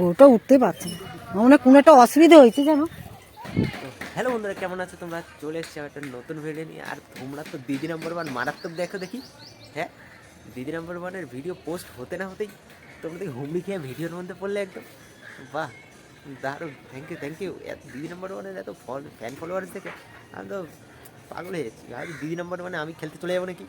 গরুটা উঠতে পারছে না। মনে কোনো একটা অসুবিধা হয়েছে জানো হ্যালো বন্ধুরা, কেমন আছো তোমরা? চলে এসছো একটা নতুন ভিডিও নিয়ে। আর তোমরা তো দিদি নম্বর ওয়ান মারাত্মক দেখো দেখি। হ্যাঁ দিদি নম্বর ওয়ানের ভিডিও পোস্ট হতে না হতেই তোমরা দেখি হুমড়ি খেয়ে ভিডিওর মধ্যে পড়লে একদম। বাহ, দারুণ। থ্যাংক ইউ থ্যাংক ইউ এত দিদি নম্বর ওয়ানের এত ফল ফ্যান ফলোয়ার্স দেখে আমি তো পাগল হয়ে যাচ্ছি। আর দিদি নম্বর ওয়ানে আমি খেলতে চলে যাব নাকি?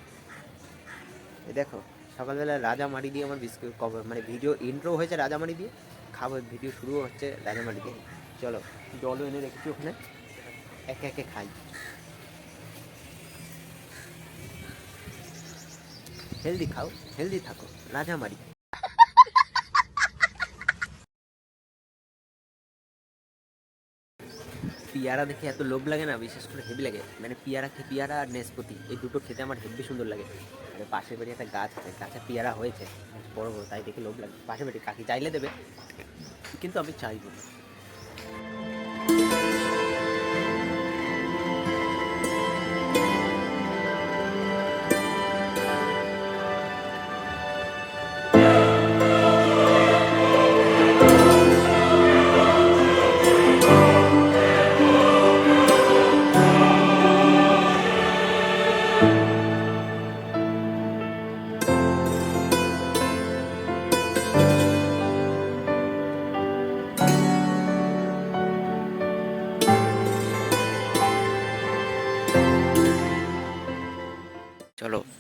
দেখো সকালবেলা রাজা রাজামারি দিয়ে আমার বিস্কুট কভার মানে ভিডিও ইন্ট্রো হয়েছে রাজা রাজামারি দিয়ে, খাব ভিডিও শুরু হচ্ছে রাজামারি দিয়ে। চলো, জলও এনে রেখেছি ওখানে। একে একে খাই। হেলদি খাও হেলদি থাকো রাজা রাজামারি। পিয়ারা দেখে এত লোভ লাগে না, বিশেষ করে হেভি লাগে। মানে পিয়ারা পিয়ারা আর নেসপতি, এই দুটো খেতে আমার হেভি সুন্দর লাগে। আর পাশের বাড়ি একটা গাছ আছে গাছে পিয়ারা হয়েছে বড় বড়, তাই দেখে লোভ লাগে। পাশের বাড়ি কাকি চাইলে দেবে, কিন্তু আমি চাইব না।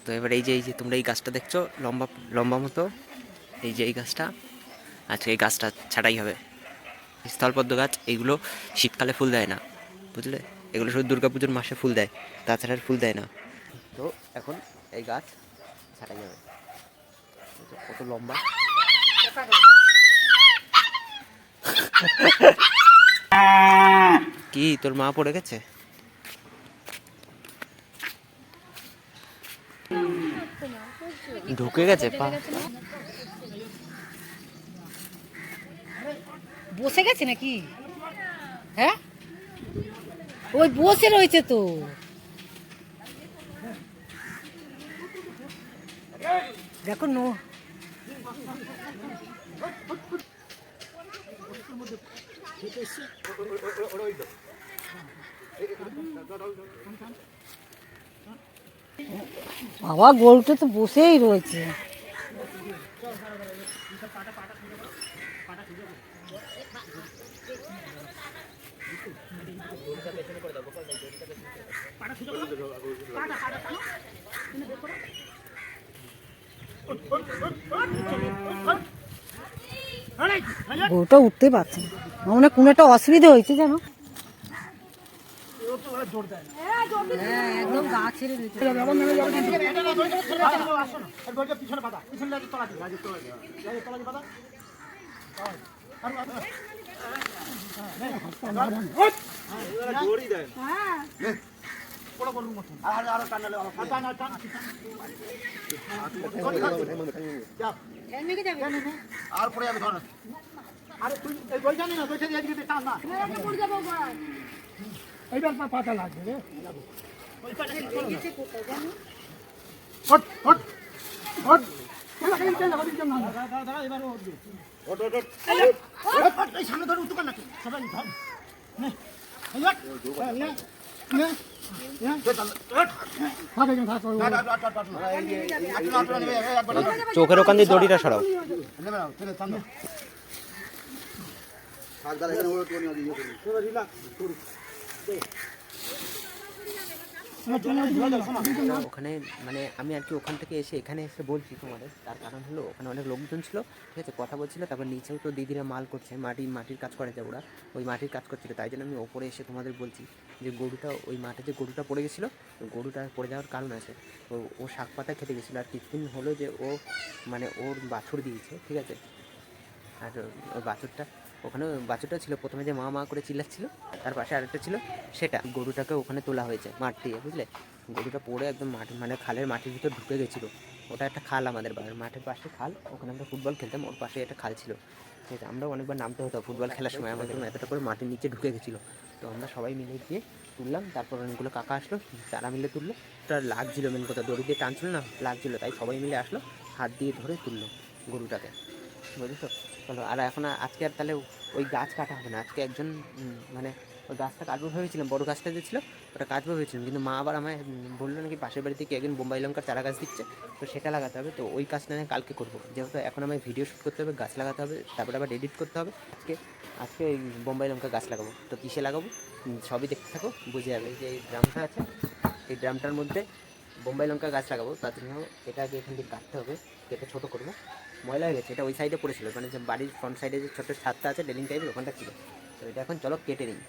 তো এবার এই যে এই যে তোমরা এই গাছটা দেখছ, লম্বা লম্বা মতো, এই যে এই গাছটা আজকে এই গাছটা ছাটাই হবে। স্থলপদ্ম গাছ এইগুলো শীতকালে ফুল দেয় না, বুঝলে? এগুলো শুধু দুর্গাপুজোর মাসে ফুল দেয়, তাছাড়া ফুল দেয় না। তো এখন এই গাছ ছাটাই হবে। কত লম্বা। কি, তোর মা পড়ে গেছে? ঢুকে গেছে পা। বসে গেছে নাকি? হ্যাঁ? ওই বসে রয়েছে তো। দেখো নো। বাবা, গরুটা তো বসেই রয়েছে। গরুটা উঠতে পারছে না। মনে কোনো একটা অসুবিধা হয়েছে জানো হ্যাঁ একদম গা ছেড়ে দিতে আর পরে যাবে ধর আরে তুই বই জানি না বইটা দিয়ে দিবি টান না এইবার পা পাতা লাগবে রে হট হট হট এলা খালি চল ওদিকে চল না দাঁড়া দাঁড়া এবার ওঠ ওঠ ওঠ ওঠ এই সামনে ধর উঠু না সবাই ধর নে এই হট নে নে চোখের ওখান দিয়ে দড়িটা সরাও ওখানে মানে আমি আর কি ওখান থেকে এসে এখানে এসে বলছি তোমাদের, তার কারণ হলো ওখানে অনেক লোকজন ছিল, ঠিক আছে, কথা বলছিল, তারপর নিচেও তো দিদিরা মাল করছে, মাটি, মাটির কাজ করে যে ওরা, ওই মাটির কাজ করছিল, তাই জন্য আমি ওপরে এসে তোমাদের বলছি যে গরুটা, ওই মাঠে যে গরুটা পড়ে গেছিল গরুটা পড়ে যাওয়ার কারণ আছে। ও ও শাক পাতা খেতে গেছিল, আর কিছুদিন হলো যে ও মানে ওর বাছুর দিয়েছে, ঠিক আছে, আর ওই বাছুরটা ওখানে বাছুরটা ছিল। প্রথমে যে মা মা করে চিল্লাচ্ছিল, তার পাশে আরেকটা ছিল, সেটা। গরুটাকে ওখানে তোলা হয়েছে মাঠ দিয়ে, বুঝলে? গরুটা পড়ে একদম মাঠ মানে খালের মাটির ভিতর ঢুকে গেছিল। ওটা একটা খাল আমাদের বাড়ির, মাঠের পাশে খাল, ওখানে আমরা ফুটবল খেলতাম, ওর পাশে একটা খাল ছিল। ঠিক আছে, আমরাও অনেকবার নামতে হতো, ফুটবল খেলার সময় আমাদের এতটা করে মাটির নিচে ঢুকে গেছিল। তো আমরা সবাই মিলে গিয়ে তুললাম, তারপর অনেকগুলো কাকা আসলো, তারা মিলে তুললো। ওটা লাগছিল মেন কথা, দড়ি দিয়ে টানছিল না, লাগছিল, তাই সবাই মিলে আসলো, হাত দিয়ে ধরে তুললো গরুটাকে। বুঝেছ? চলো, আর এখন আজকে আর তাহলে ওই গাছ কাটা হবে না। আজকে একজন মানে ওই গাছটা কাটবো ভেবেছিলাম, বড় গাছটা যে ছিল, ওটা কাটবো ভেবেছিলাম। কিন্তু মা আবার আমায় বলল নাকি পাশের বাড়ি থেকে একজন বোম্বাই লঙ্কার চারা গাছ দিচ্ছে, তো সেটা লাগাতে হবে। তো ওই কাজটা আমি কালকে করব। যেহেতু এখন আমায় ভিডিও শ্যুট করতে হবে, গাছ লাগাতে হবে, তারপরে আবার এডিট করতে হবে। আজকে আজকে ওই বোম্বাই লঙ্কা গাছ লাগাবো। তো কিসে লাগাবো? সবই দেখতে থাকো, বুঝে যাবে যে এই ড্রামটা আছে, এই ড্রামটার মধ্যে বোম্বাই লঙ্কা গাছ লাগাবো। তার জন্য এটাকে এখান থেকে কাটতে হবে, কেটে ছোটো করব। ময়লা হয়ে গেছে, এটা ওই সাইডে পড়েছিল। মানে যে বাড়ির ফ্রন্ট সাইডে যে ছোটো ছাদটা আছে ডেলিং টাইপের ওখানটা ছিল। তো এটা এখন চলো কেটে নিই।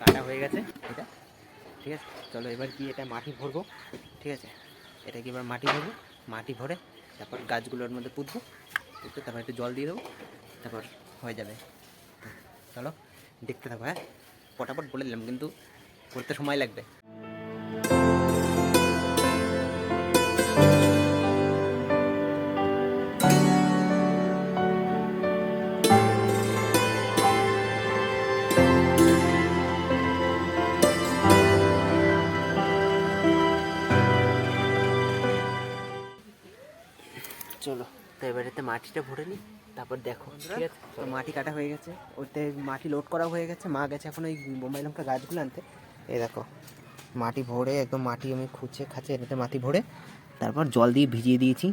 কাটা হয়ে গেছে এটা। ঠিক আছে, চলো এবার কি এটা মাটি ভরবো। ঠিক আছে এটা কি এবার মাটি ভরবো। মাটি ভরে তারপর গাছগুলোর মধ্যে পুঁতবো। পুঁতে তারপর একটু জল দিয়ে দেবো, তারপর হয়ে যাবে। চলো, দেখতে থাকো হ্যাঁ? ফটাফট বলে দিলাম, কিন্তু করতে সময় লাগবে। চলো, তো এবার এতে মাটিটা ভরে নিই তারপর দেখো ঠিক আছে? তো মাটি কাটা হয়ে গেছে। ওতে মাটি লোড করা হয়ে গেছে। মা গেছে এখন ওই বোম্বাই লঙ্কা গাছগুলো আনতে। এই দেখো মাটি ভরে একদম মাটি আমি খুঁচে খাচ্ছে এটাতে মাটি ভরে তারপর জল দিয়ে ভিজিয়ে দিয়েছি।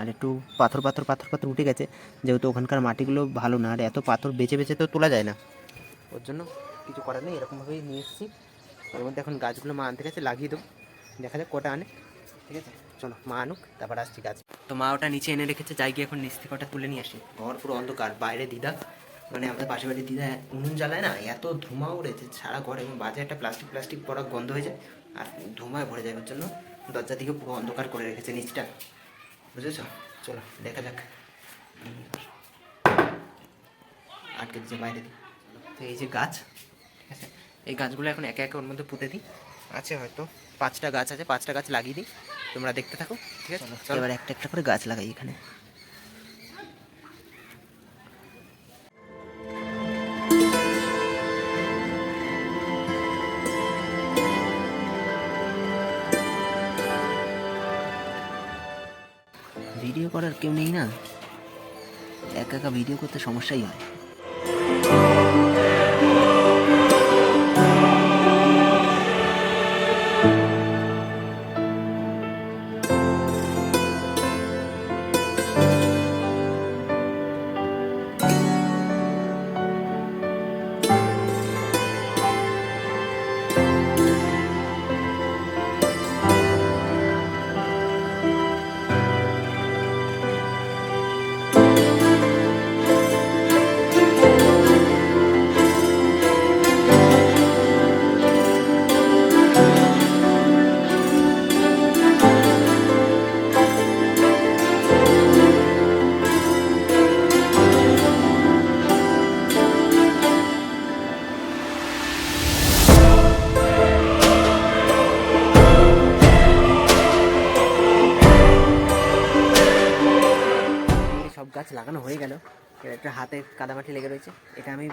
আর একটু পাথর পাথর পাথর পাথর উঠে গেছে। যেহেতু ওখানকার মাটিগুলো ভালো না আর এত পাথর বেছে বেছে তো তোলা যায় না। ওর জন্য কিছু করার নেই এরকমভাবেই নিয়ে এসেছি। ওর মধ্যে এখন গাছগুলো মা আনতে গেছে লাগিয়ে দেবো। দেখা যাক কটা আনে। ঠিক আছে? চলো মা আনুক তারপর আসছি গাছ। তো মা ওটা নিচে এনে রেখেছে, যাই গিয়ে এখন নিচ থেকে ওটা তুলে নিয়ে আসি। ঘর পুরো অন্ধকার, বাইরে দিদা। মানে আমাদের পাশে বাড়ির দিদা উনুন জ্বালায় না, এত ধোঁয়া উড়েছে, সারা ঘরে এবং বাজে একটা প্লাস্টিক প্লাস্টিক পড়া গন্ধ হয়ে যায়, আর ধোঁয়ায় ভরে যায় ওর জন্য। দরজা দিকে পুরো অন্ধকার করে রেখেছে নিচটা। বুঝেছ? চলো, দেখা যাক। আটকে দিচ্ছে বাইরে দিই তো এই যে গাছ, ঠিক আছে? এই গাছগুলো এখন একে একে ওর মধ্যে পুঁতে দিই। আছে হয়তো, পাঁচটা গাছ আছে, পাঁচটা গাছ লাগিয়ে দিই। তোমরা দেখতে থাকো। ঠিক আছে এবার একটা একটা করে গাছ লাগাই এখানে। ভিডিও করার কেউ নেই না? একা একা ভিডিও করতে সমস্যাই হয়। একটা হাতে কাদামাটি লেগে রয়েছে। এটা আমি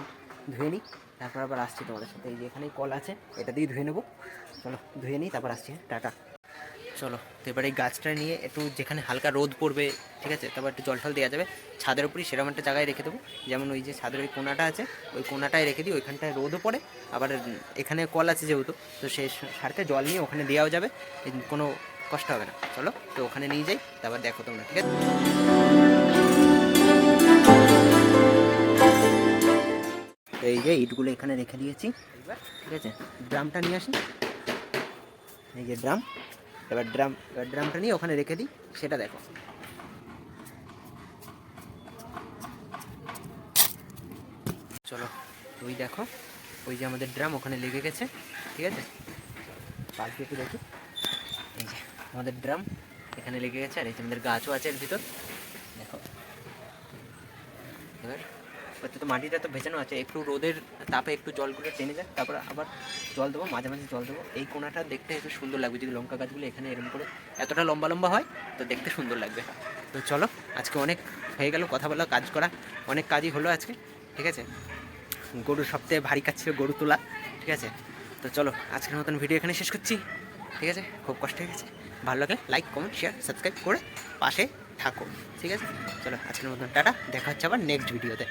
ধুয়ে নিই তারপর আবার আসছি তোমাদের সাথে। এই যে এখানেই কল আছে এটা দিয়ে ধুয়ে নেব। চলো ধুয়ে নিই তারপর আসছি হ্যাঁ, টাটা। চলো তো এবার এই গাছটা নিয়ে একটু যেখানে হালকা রোদ পড়বে ঠিক আছে তারপর একটু জল টল দেওয়া যাবে। ছাদের উপরই সেরকম একটা জায়গায় রেখে দেবো। যেমন ওই যে ছাদের ওই কোনাটা আছে ওই কোনাটায় রেখে দিই ওইখানটায় রোদও পড়ে। আবার এখানে কল আছে যেহেতু তো সেই সারতে জল নিয়ে ওখানে দেওয়াও যাবে কোনো কষ্ট হবে না। চলো তো ওখানে নিয়ে যাই তারপর দেখো তোমরা ঠিক আছে? এই যে ইটগুলো এখানে রেখে দিয়েছি ঠিক আছে, ড্রামটা নিয়ে আসি। এই যে ড্রাম, এবার ড্রাম, এবার ড্রামটা নিয়ে ওখানে রেখে দিই, সেটা দেখো। চলো, ওই দেখো, ওই যে আমাদের ড্রাম ওখানে লেগে গেছে, ঠিক আছে? পাল্টি একটু দেখি। এই যে, আমাদের ড্রাম এখানে লেগে গেছে, আর এই যে আমাদের গাছও আছে এর ভিতর। দেখো। এবার ওতে তো মাটিটা তো ভেজানো আছে। একটু রোদের তাপে একটু জলগুলো টেনে যাক, তারপর আবার জল দেবো, মাঝে মাঝে জল দেবো। এই কোনাটা দেখতে একটু সুন্দর লাগবে, যদি লঙ্কা গাছগুলো এখানে এরকম করে এতটা লম্বা লম্বা হয়, তো দেখতে সুন্দর লাগবে। তো চলো, আজকে অনেক হয়ে গেল কথা বলা, কাজ করা, অনেক কাজই হলো আজকে, ঠিক আছে? গরুর সপ্তাহে ভারী কাজ ছিল গরু তোলা, ঠিক আছে? তো চলো, আজকের মতন ভিডিও এখানে শেষ করছি, ঠিক আছে? খুব কষ্ট হয়ে গেছে। ভালো লাগলে লাইক কমেন্ট শেয়ার সাবস্ক্রাইব করে পাশে থাকো, ঠিক আছে? চলো, আজকের মতন টাটা, দেখা হচ্ছে আবার নেক্সট ভিডিওতে